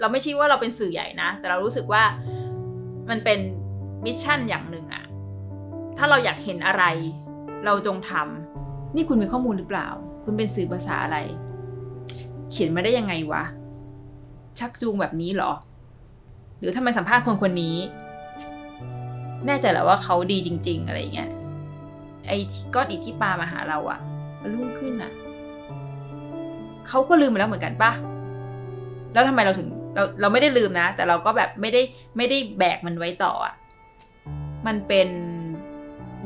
เราไม่ใช่ว่าเราเป็นสื่อใหญ่นะ แต่เรารู้สึกว่ามันเป็นมิชชั่นอย่างหนึ่งอะถ้าเราอยากเห็นอะไร เราจงทำนี่คุณมีข้อมูลหรือเปล่า คุณเป็นสื่อภาษาอะไร เขียนมาได้ยังไงวะ ชักจูงแบบนี้หรอ หรือทำไมสัมภาษณ์คนคนนี้ แน่ใจแล้วว่าเขาดีจริง ๆ อะไรเงี้ยไอ้ก้อนอิฐที่ปามาหาเราอะรุ่งขึ้นอะเขาก็ลืมไปแล้วเหมือนกันปะแล้วทำไมเราถึง เราเราไม่ได้ลืมนะ แต่เราก็แบบไม่ได้ไม่ได้แบกมันไว้ต่ออะมันเป็น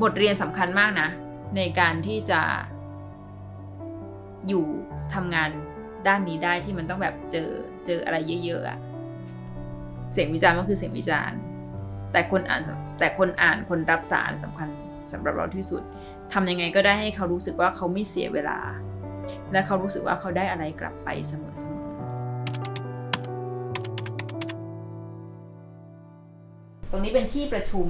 บทเรียนสำคัญมากนะ ในการที่จะอยู่ทำงานด้านนี้ได้ที่มันต้องแบบเจอเจออะไรเยอะๆอะเสียงวิจารณ์ก็คือเสียงวิจารณ์ แต่คนอ่านแต่คนอ่านคนรับสารสำคัญสำหรับเราที่สุดทำยังไงก็ได้ให้เขารู้สึกว่าเขาไม่เสียเวลา และเขารู้สึกว่าเขาได้อะไรกลับไปเสมอ ตรงนี้เป็นที่ประชุม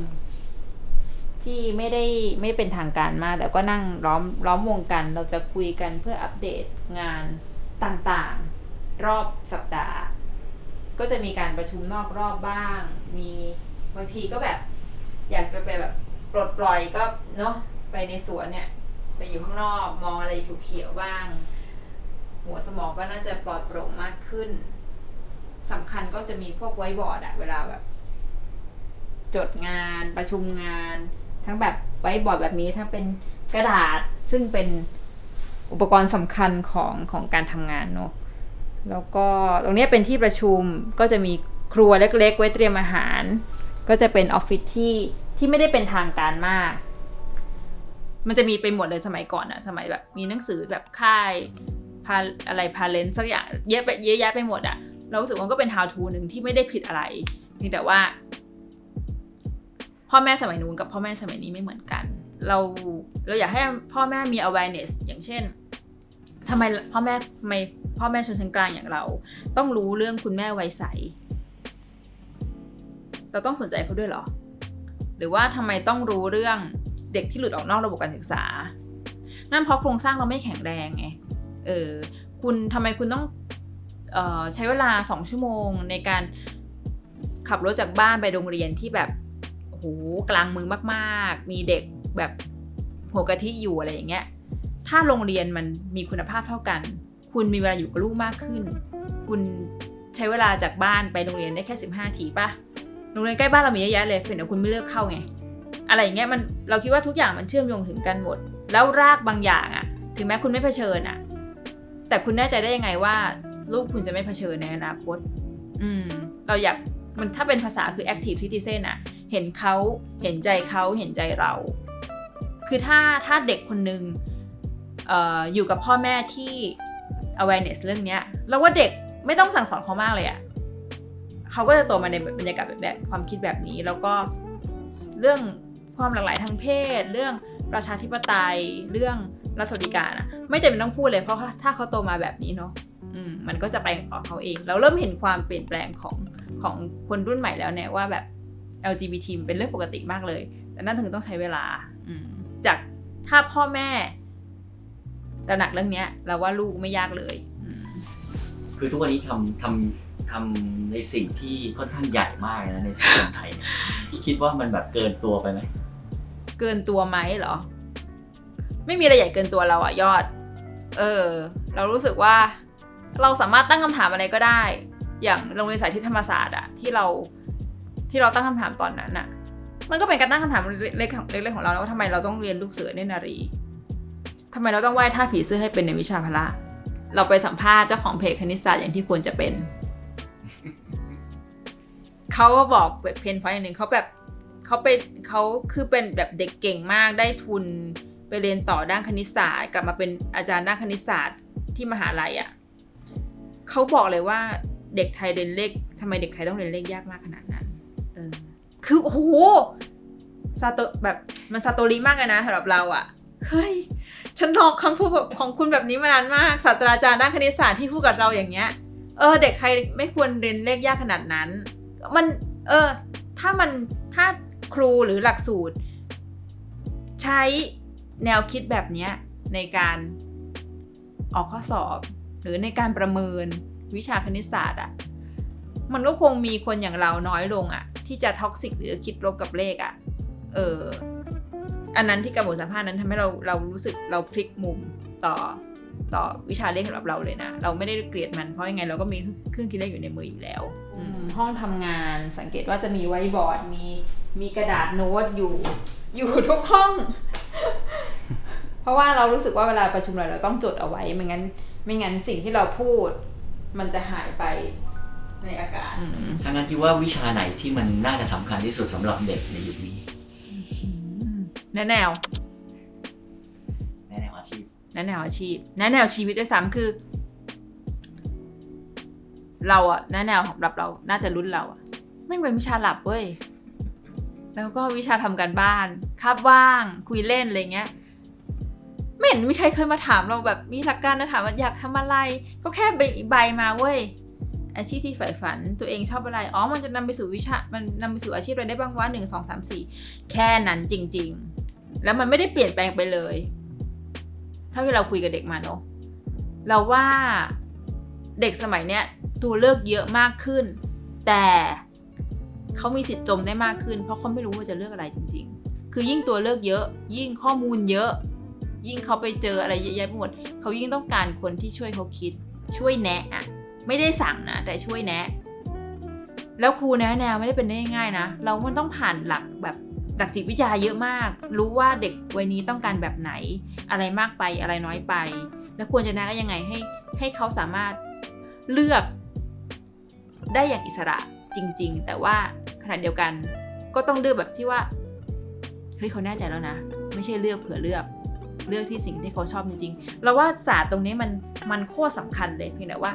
ที่ไม่ได้ไม่เป็นทางการมากแต่ก็นั่งล้อมล้อมวงกัน เราจะคุยกันเพื่ออัปเดตงานต่างๆ รอบสัปดาห์ ก็จะมีการประชุมนอกรอบบ้าง มีบางทีก็แบบ อยากจะไปแบบปลดปล่อยก็เนาะไปในสวนเนี่ย ไปอยู่ข้างนอกมองอะไรเขียวๆบ้าง หัวสมองก็น่าจะปลอดโปร่งมากขึ้นสำคัญก็จะมีพวกไว้บอร์ดอะเวลาแบบ จดงานประชุมงาน ทั้งแบบไว้บอร์ดแบบนี้ทั้งเป็นกระดาษซึ่งเป็นอุปกรณ์สำคัญของของการทำงานเนาะแล้วก็ตรงนี้เป็นที่ประชุมก็จะมีครัวเล็ก ๆ ไว้เตรียมอาหาร ก็จะเป็นออฟฟิศที่ที่ไม่ได้เป็นทางการมาก มันจะมีไปหมดเลยสมัยก่อนอะสมัยแบบมีหนังสือแบบค่ายพาอะไรพาเลนสักอย่างเยอะไปเยอะแยะไปหมดอะเรารู้สึกว่าก็เป็น how to หนึ่งที่ไม่ได้ผิดอะไรเพียงแต่ว่า พ่อแม่สมัยนู้นกับพ่อแม่สมัยนี้ไม่เหมือนกัน เราเราอยากให้พ่อแม่มี awareness อย่างเช่นทำไมพ่อแม่ทำไมพ่อแม่ชนชั้นกลางอย่างเรา ต้องรู้เรื่องคุณแม่วัยใส เราต้องสนใจเขาด้วยเหรอ หรือว่าทำไมต้องรู้เรื่องเด็กที่หลุดออกนอกระบบการศึกษา นั่นเพราะโครงสร้างเราไม่แข็งแรงไง เออ คุณทำไมคุณต้องเออใช้เวลาสองชั่วโมงในการขับรถจากบ้านไปโรงเรียนที่แบบ หกลางเมืองมากๆ มีเด็กแบบหัวกะทิอยู่อะไรอย่างเงี้ย ถ้าโรงเรียนมันมีคุณภาพเท่ากัน คุณมีเวลาอยู่กับลูกมากขึ้น คุณใช้เวลาจากบ้านไปโรงเรียนได้แค่สิบห้าทีป่ะ โรงเรียนใกล้บ้านเรามีเยอะแยะเลยเพียงแต่คุณไม่เลือกเข้าไง อะไรอย่างเงี้ยมันเราคิดว่าทุกอย่างมันเชื่อมโยงถึงกันหมด แล้วรากบางอย่างอะถึงแม้คุณไม่เผชิญอะแต่คุณแน่ใจได้ยังไงว่า ลูกคุณจะไม่เผชิญในอนาคต อืม เราอยากมันถ้าเป็นภาษาคือ active citizen อะ เห็นเขาเห็นใจเขาเห็นใจเรา คือถ้าถ้าเด็กคนหนึ่งออยู่กับพ่อแม่ที่ awareness เรื่องนี้ยเราว่าเด็กไม่ต้องสั่งสอนเขามากเลยอะเขาก็จะโตมาในบรรยากาศแบบแบบความคิดแบบนี้ แล้วก็เรื่องความหลากหลายทางเพศ เรื่องประชาธิปไตยเรื่องรัฐสวัสดิการอะไม่จำเป็นต้องพูดเลยเพราะถ้าเขาโตมาแบบนี้เนาะมมันก็จะไปของเขาเอง เราเริ่มเห็นความเปลี่ยนแปลงของของคนรุ่นใหม่แล้วเนี่ยว่าแบบ LGBT มันเป็นเรื่องปกติมากเลย แต่นั่นถึงต้องใช้เวลาอืมจากถ้าพ่อแม่ตระหนักเรื่องเนี้ยเราว่าลูกไม่ยากเลยอืมคือทุกวันนี้ทำทำทำในสิ่งที่ค่อนข้างใหญ่มากนะในสังคมไทยเนี่ยคิดว่ามันแบบเกินตัวไปไหม เกินตัวไหมเหรอ ไม่มีอะไรใหญ่เกินตัวเราอะยอด เออ เรารู้สึกว่าเราสามารถตั้งคำถามอะไรก็ได้ อย่างโรงเรียนสายที่ธรรมศาสตร์อะที่เรา ที่เราตั้งคำถามตอนนั้นอะมันก็เป็นการตั้งคำถามเล็กๆของเล็กๆของเรานะว่าทำไมเราต้องเรียนลูกเสือเนรนารีทำไมเราต้องไหว้ท่าผีเสื้อให้เป็นในวิชาพละ เราไปสัมภาษณ์เจ้าของเพจคณิตศาสตร์อย่างที่ควรจะเป็น เขาก็บอกเพนพอยต์อย่างหนึ่งเขาแบบเขาเป็นเขาคือเป็นแบบเด็กเก่งมากได้ทุนไปเรียนต่อด้านคณิตศาสตร์ กลับมาเป็นอาจารย์ด้านคณิตศาสตร์ที่มหาลัยอะ่ะเขาบอกเลยว่าเด็กไทยเรียนเลขทำไมเด็กไทยต้องเรียนเลขยากมากขนาดนั้น เออ คือโอ้โหซาโตแบบมันซาโตริมากเลยนะสำหรับเราอะ่ะเฮ้ย ฉันรอคำพูดแบบของคุณแบบนี้มานานมากศาสตราจารย์ด้านคณิตศาสตร์ที่พูดกับเราอย่างเงี้ย เออ เด็กไทยไม่ควรเรียนเลขยากขนาดนั้น มัน เออ ถ้ามันถ้าครูหรือหลักสูตร ใช้แนวคิดแบบเนี้ยในการออกข้อสอบ หรือในการประเมินวิชาคณิตศาสตร์อะ มันก็คงมีคนอย่างเราน้อยลงอะที่จะท็อกซิกหรือคิดลบกับเลขอะเอออันนั้นที่การบทสัมภาษณ์นั้นทำให้เราเรารู้สึกเราพลิกมุมต่อต่อวิชาเลขสำหรับเราเลยนะ เราไม่ได้เกลียดมันเพราะยังไงเราก็มีเครื่องคิดเลขอยู่ในมืออยู่แล้วห้องทำงานสังเกตว่าจะมีไว้บอร์ดมีมีกระดาษโน้ตอยู่อยู่ทุกห้อง เพราะว่าเรารู้สึกว่าเวลาประชุมอะไรเราต้องจดเอาไว้ไม่งั้น ไม่งั้นสิ่งที่เราพูด มันจะหายไป ในอากาศ ทางนั้นคิดว่าวิชาไหนที่มันน่าจะสำคัญที่สุดสำหรับเด็กในยุคนี้แนะแนวแนะแนวอาชีพ แนะแนวอาชีพ แนะแนวชีวิตด้วยซ้ำคือ เราอะแนะแนวของรับเรา น่าจะรุ่นเราอะไม่งเป็นวิชาหลับเว้ย แล้วก็วิชาทำการบ้านคาบว่างคุยเล่นอะไรเงี้ย ไม่เห็นมีใครเคยมาถามเราแบบมีหลักการนะถามว่าอยากทำอะไร ก็แค่ใบใบมาเว้ย อาชีพที่ใฝ่ฝัน ตัวเองชอบอะไร อ๋อ มันจะนำไปสู่วิชา มันนำไปสู่อาชีพอะไรได้บ้างวะหนึ่งสองสามสี่แค่นั้นจริง ๆ แล้วมันไม่ได้เปลี่ยนแปลงไปเลย เท่าที่เราคุยกับเด็กมาเนอะเราว่าเด็กสมัยเนี้ยตัวเลือกเยอะมากขึ้น แต่เขามีสิทธิ์จมได้มากขึ้น เพราะเขาไม่รู้ว่าจะเลือกอะไรจริง ๆ คือยิ่งตัวเลือกเยอะ ยิ่งข้อมูลเยอะ ยิ่งเขาไปเจออะไรเยอะแยะไปหมดเขายิ่งต้องการคนที่ช่วยเขาคิด ช่วยแนะอะ ไม่ได้สั่งนะ แต่ช่วยแนะ แล้วครูแนะแนวไม่ได้เป็นได้ง่ายนะ เรามันต้องผ่านหลักแบบหลักจิตวิทยาเยอะมาก รู้ว่าเด็กวัยนี้ต้องการแบบไหน อะไรมากไปอะไรน้อยไป แล้วควรจะแนะยังไงให้ให้เขาสามารถเลือกได้อย่างอิสระจริง ๆ แต่ว่าขณะเดียวกันก็ต้องเลือกแบบที่ว่าเฮ้ยเขาแน่ใจแล้วนะ ไม่ใช่เลือกเผื่อเลือกเลือกที่สิ่งที่เขาชอบจริงๆเราว่าศาสตร์ตรงนี้มันมันโคตรสำคัญเลยเพียงแต่ว่า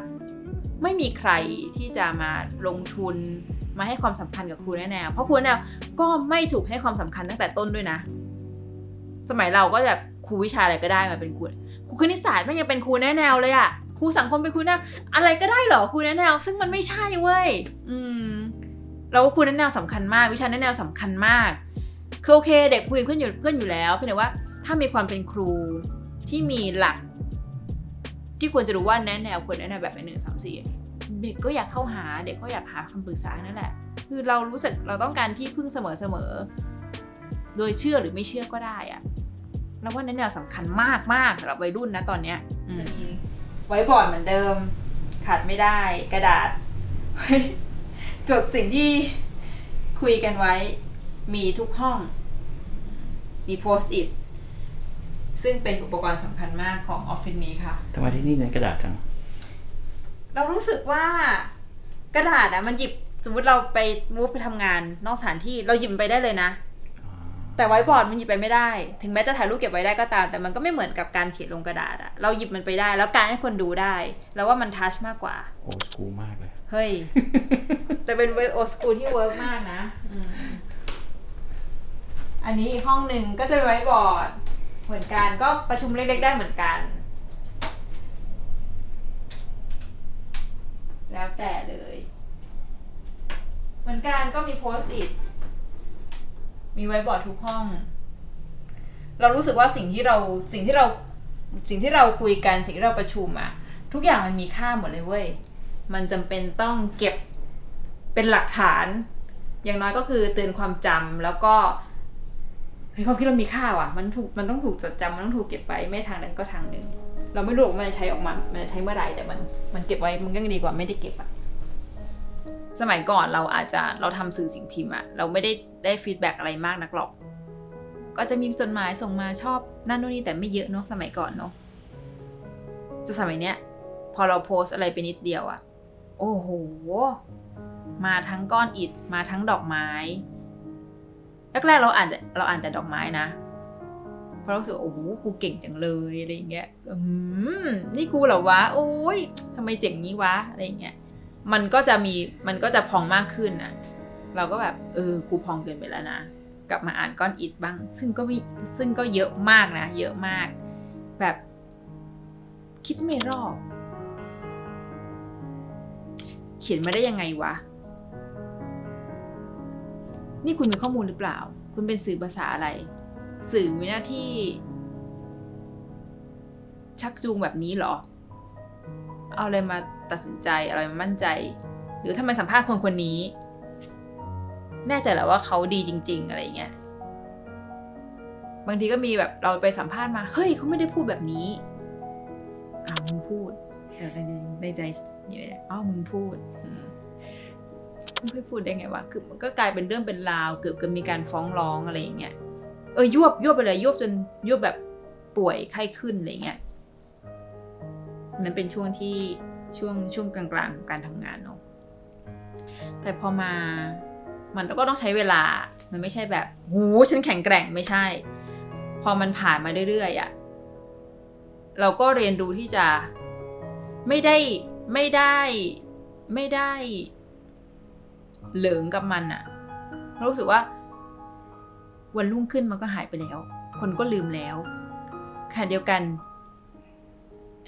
ไม่มีใครที่จะมาลงทุนมาให้ความสำคัญกับครูแน่ๆเพราะครูแน่ก็ไม่ถูกให้ความสำคัญตั้งแต่ต้นด้วยนะ สมัยเราก็แบบครูวิชาอะไรก็ได้มาเป็นครูครูคณิตศาสตร์ไม่ยังเป็นครูแน่แนวเลยอะครูสังคมเป็นครูแนวอะไรก็ได้เหรอครูแน่แนว ซึ่งมันไม่ใช่เว้ยอืมเราครูแน่แนวสำคัญมาก วิชาแน่แนวสำคัญมากคือโอเค เด็กคุยกับเพื่อนอยู่เพื่อนอยู่แล้วเพียงแต่ว่าถ้ามีความเป็นครูที่มีหลัก ที่ควรจะรู้ว่าแนะแนวควรแนะแนวแบบไหนหนึ่งสามสี่เด็กก็อยากเข้าหาเด็กก็อยากหาคำปรึกษานั่นแหละ คือเรารู้สึกเราต้องการที่พึ่งเสมอๆโดยเชื่อหรือไม่เชื่อก็ได้อะเราว่าแนะแนวสำคัญมากมากสำหรับวัยรุ่นนะตอนเนี้ยไว้บอร์ดเหมือนเดิม ขาดไม่ได้กระดาษ จดสิ่งที่คุยกันไว้ มีทุกห้อง มีโพสต์อิท ซึ่งเป็นอุปกรณ์สำคัญมากของออฟฟิศนี้ค่ะ ทำไมที่นี่เน้นกระดาษจัง เรารู้สึกว่ากระดาษอะมันหยิบสมมติเราไปมูฟไปทำงานนอกสถานที่เราหยิบมันไปได้เลยนะ แต่ไว้บอร์ดมันหยิบไปไม่ได้ ถึงแม้จะถ่ายรูปเก็บไว้ได้ก็ตาม แต่มันก็ไม่เหมือนกับการเขียนลงกระดาษอะเราหยิบมันไปได้ แล้วการให้คนดูได้แล้วว่ามันทัชมากกว่า โอ้สกูมากเลย เฮ้ย แต่เป็นโอสกูที่เวิร์กมากนะอืมอันนี้อีกห้องหนึ่งก็จะเป็นไว้บอร์ด เหมือนกันก็ประชุมเล็กๆได้เหมือนกัน แล้วแต่เลย เหมือนกันก็มีโพสต์อิทมีไว้บอร์ดทุกห้อง เรารู้สึกว่าสิ่งที่เราสิ่งที่เราสิ่งที่เราคุยกันสิ่งที่เราประชุมอะทุกอย่างมันมีค่าหมดเลยเว้ย มันจำเป็นต้องเก็บเป็นหลักฐาน อย่างน้อยก็คือเตือนความจำแล้วก็ ความคิดเรามีค่าว่ะ มันถูกมันต้องถูกจดจำมันต้องถูกเก็บไว้ไม่ทางนั้นก็ทางหนึ่ง เราไม่รู้ว่ามันจะใช้ออกมา มันจะใช้เมื่อไหร่แต่มัน มันเก็บไว้มันก็ยังดีกว่าไม่ได้เก็บอะสมัยก่อนเราอาจจะเราทำสื่อสิ่งพิมพ์อะเราไม่ได้ได้ฟีดแบ็กอะไรมากนักหรอก ก็จะมีจดหมายส่งมาชอบนั่นนู่นนี่แต่ไม่เยอะเนาะสมัยก่อนเนาะจะสมัยเนี้ย พอเราโพสอะไรไปนิดเดียวอะโอ้โห มาทั้งก้อนอิฐมาทั้งดอกไม้ แรกๆเราอ่านแต่เราอ่านแต่ดอกไม้นะเพราะเรารู้สึกโอ้โหกูเก่งจังเลยอะไรอย่างเงี้ยอืมนี่กูเหรอวะโอ้ยทำไมเจ๋งนี้วะอะไรอย่างเงี้ยมันก็จะมีมันก็จะพองมากขึ้นนะเราก็แบบเออกูพองเกินไปแล้วนะกลับมาอ่านก้อนอิฐบ้าง ซึ่งก็มีซึ่งก็เยอะมากนะ เยอะมาก แบบคิดไม่รอบ เขียนมาได้ยังไงวะ นี่คุณมีข้อมูลหรือเปล่า คุณเป็นสื่อภาษาอะไร สื่อมีหน้าที่ ชักจูงแบบนี้เหรอ เอาอะไรมาตัดสินใจอะไรมามั่นใจ หรือทำไมสัมภาษณ์คนคนนี้ แน่ใจแล้วว่าเขาดีจริง ๆ อะไรอย่างเงี้ยบางทีก็มีแบบเราไปสัมภาษณ์มา เฮ้ยเขาไม่ได้พูดแบบนี้อ้าวมึงพูดแต่ในในใจอยู่เนี่ยอ้าวมึงพูดอืม มึงไปพูดได้ไงวะคือมันก็กลายเป็นเรื่องเป็นราวเกือบจะมีการฟ้องร้องอะไรอย่างเงี้ยเออยวบยวบไปเลยยวบจนยวบแบบป่วยไข้ขึ้นอะไรเงี้ยนั้นเป็นช่วงที่ช่วงช่วงกลางๆของการทำงานเนาะแต่พอมามันก็ต้องใช้เวลา มันไม่ใช่แบบหูฉันแข็งแกร่งไม่ใช่ พอมันผ่านมาเรื่อยๆอะ่ะเราก็เรียนรู้ที่จะไม่ได้ไม่ได้ไม่ได้ เหลิงกับมันอะ่ะเรารู้สึกว่า วันรุ่งขึ้นมันก็หายไปแล้ว คนก็ลืมแล้วขณะเดียวกัน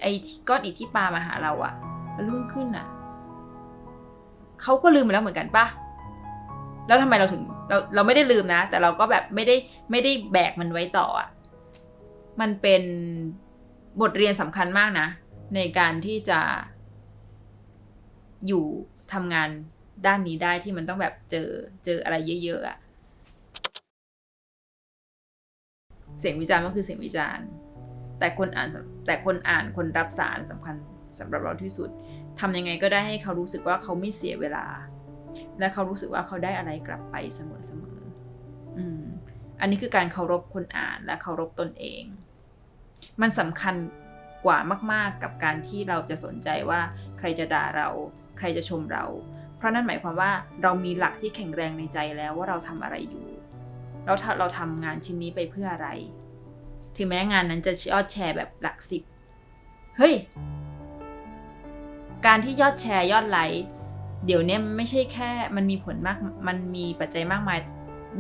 ไอ้ก้อนอิฐที่ปามาหาเราอะวันรุ่งขึ้นอะเขาก็ลืมไปแล้วเหมือนกันปะแล้วทำไมเราถึง เราเราไม่ได้ลืมนะ แต่เราก็แบบไม่ได้ไม่ได้แบกมันไว้ต่ออะมันเป็นบทเรียนสำคัญมากนะ ในการที่จะอยู่ทำงาน ด้านนี้ได้ที่มันต้องแบบเจอเจออะไรเยอะๆอะเสียงวิจารณ์ก็คือเสียงวิจารณ์ แต่คนอ่านแต่คนอ่านคนรับสารสำคัญสำหรับเราที่สุดทำยังไงก็ได้ให้เขารู้สึกว่าเขาไม่เสียเวลา และเขารู้สึกว่าเขาได้อะไรกลับไปเสมอเสมออืมอันนี้คือการเคารพคนอ่านและเคารพตนเอง มันสำคัญกว่ามาก ๆกับการที่เราจะสนใจว่าใครจะด่าเรา ใครจะชมเรา เพราะนั่นหมายความว่าเรามีหลักที่แข็งแรงในใจแล้วว่าเราทำอะไรอยู่เราทำเราทำงานชิ้นนี้ไปเพื่ออะไร ถึงแม้งานนั้นจะยอดแชร์แบบหลักสิบ เฮ้ย การที่ยอดแชร์ยอดไลค์เดี๋ยวนี้มันไม่ใช่แค่ มันมีผลมาก มันมีปัจจัยมากมาย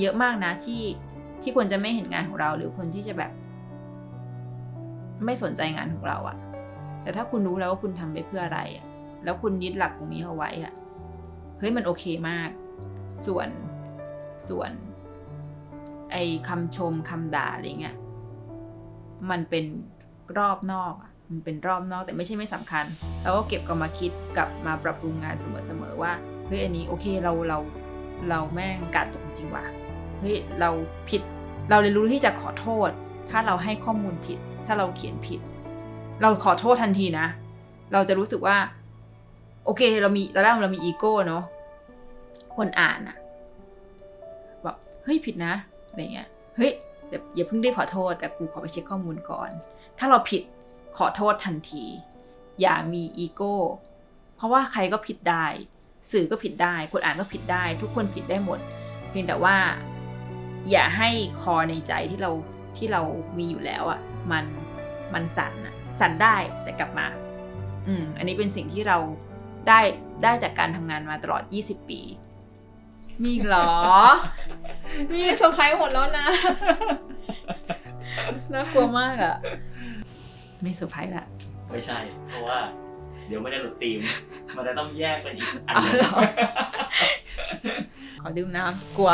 เยอะมากนะที่ที่ควรจะไม่เห็นงานของเรา หรือคนที่จะแบบ ไม่สนใจงานของเราอะแต่ถ้าคุณรู้แล้วว่าคุณทำไปเพื่ออะไรอะแล้วคุณยึดหลักตรงนี้เอาไว้อะ เฮ้ยมันโอเคมาก ส่วนส่วน ไอคำชมคำด่าอะไรเงี้ยมันเป็นรอบนอกมันเป็นรอบนอกแต่ไม่ใช่ไม่สำคัญแล้วก็เก็บกลับมาคิดกลับมาปรับปรุงงานเสมอๆว่าเฮ้ยอันนี้โอเคเราเราเราแม่งกัดตกจริงว่ะเฮ้ยเราผิด เราเรียนรู้ที่จะขอโทษ ถ้าเราให้ข้อมูลผิด ถ้าเราเขียนผิด เราขอโทษทันทีนะ เราจะรู้สึกว่า โอเค เรามีตอนแรกเรามีอีโก้เนาะคนอ่านอะแบบเฮ้ยผิดนะอะไรเงี้ยเฮ้ยอย่าเพิ่งได้ขอโทษแต่กูขอไปเช็คข้อมูลก่อน ถ้าเราผิดขอโทษทันที อย่ามีอีโก้ เพราะว่าใครก็ผิดได้ สื่อก็ผิดได้ คนอ่านก็ผิดได้ ทุกคนผิดได้หมด เพียงแต่ว่า อย่าให้คอในใจที่เราที่เรามีอยู่แล้วอะ่ะ มันมันสั่นอะสั่นได้แต่กลับมา อืม อันนี้เป็นสิ่งที่เรา ได้ได้จากการทำงานมาตลอด 20 ปี มีอีกเหรอ มีเซอร์ไพรส์หมดแล้วนะ น่ากลัวมากอะไม่เซอร์ไพรส์ละไม่ใช่ เพราะว่า เดี๋ยวไม่ได้หลุดธีม มันจะต้องแยกเป็นอีกอันอ๋อหนึ่งเหรอขอดื่มน้ำกลัว